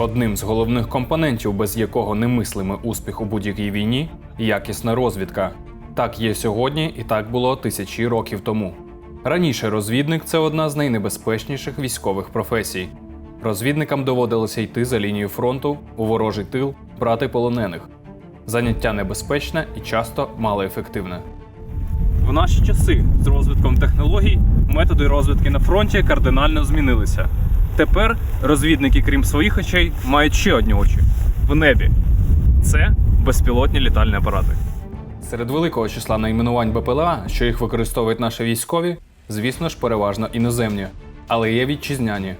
Одним з головних компонентів, без якого немислимий успіх у будь-якій війні якісна розвідка. Так є сьогодні і так було тисячі років тому. Раніше розвідник це одна з найнебезпечніших військових професій. Розвідникам доводилося йти за лінію фронту у ворожий тил, брати полонених. Заняття небезпечне і часто малоефективне. В наші часи з розвитком технологій методи розвідки на фронті кардинально змінилися. Тепер розвідники, крім своїх очей, мають ще одні очі в небі. Це безпілотні літальні апарати. Серед великого числа найменувань БПЛА, що їх використовують наші військові, звісно ж, переважно іноземні, але є вітчизняні.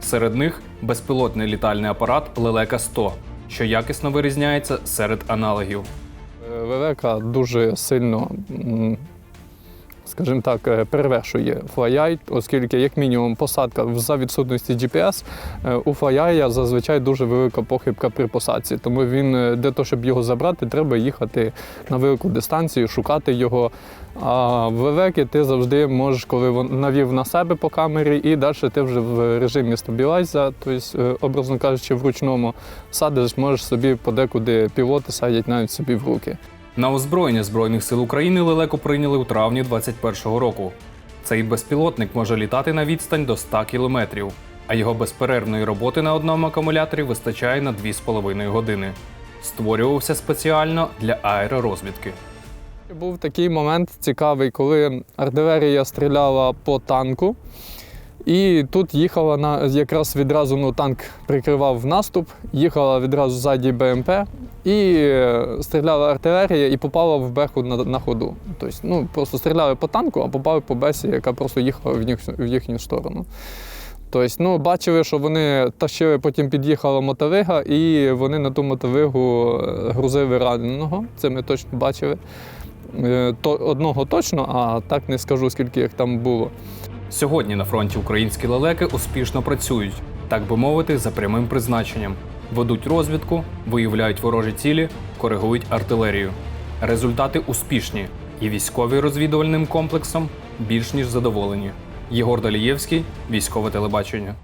Серед них безпілотний літальний апарат Лелека 100, що якісно вирізняється серед аналогів. Лелека дуже сильно, скажімо так, е, перевершує Fly-Eye, оскільки, як мінімум, посадка за відсутності GPS, е, у Fly-Eye зазвичай дуже велика похибка при посадці. Тому він е, для того, щоб його забрати, треба їхати на велику дистанцію, шукати його. А в лелеки ти завжди можеш, коли навів на себе по камері, і далі ти вже в режимі стабілайза, тобто, образно кажучи, в ручному садиш, можеш собі подекуди пілоти садять навіть собі в руки. На озброєння Збройних сил України лелеку прийняли у травні 2021 року. Цей безпілотник може літати на відстань до 100 кілометрів, а його безперервної роботи на одному акумуляторі вистачає на 2,5 години. Створювався спеціально для аеророзвідки. Був такий момент цікавий, коли артилерія стріляла по танку. І тут їхала на якраз відразу ну, танк прикривав наступ, їхала відразу ззаді БМП і е, стріляла артилерія і попала в беху на, на ходу. Тобто, ну, просто стріляли по танку, а попали по бесі, яка просто їхала в, їх, в їхню сторону. Тобто, ну, бачили, що вони тащили, потім під'їхала мотовига, і вони на ту мотовигу е, грузили раненого. Це ми точно бачили. Е, То, одного точно, а так не скажу, скільки їх там було. Сьогодні на фронті українські лелеки успішно працюють, так би мовити, за прямим призначенням. Ведуть розвідку, виявляють ворожі цілі, коригують артилерію. Результати успішні, і військові розвідувальним комплексом більш ніж задоволені. Єгор Далієвський, військове телебачення.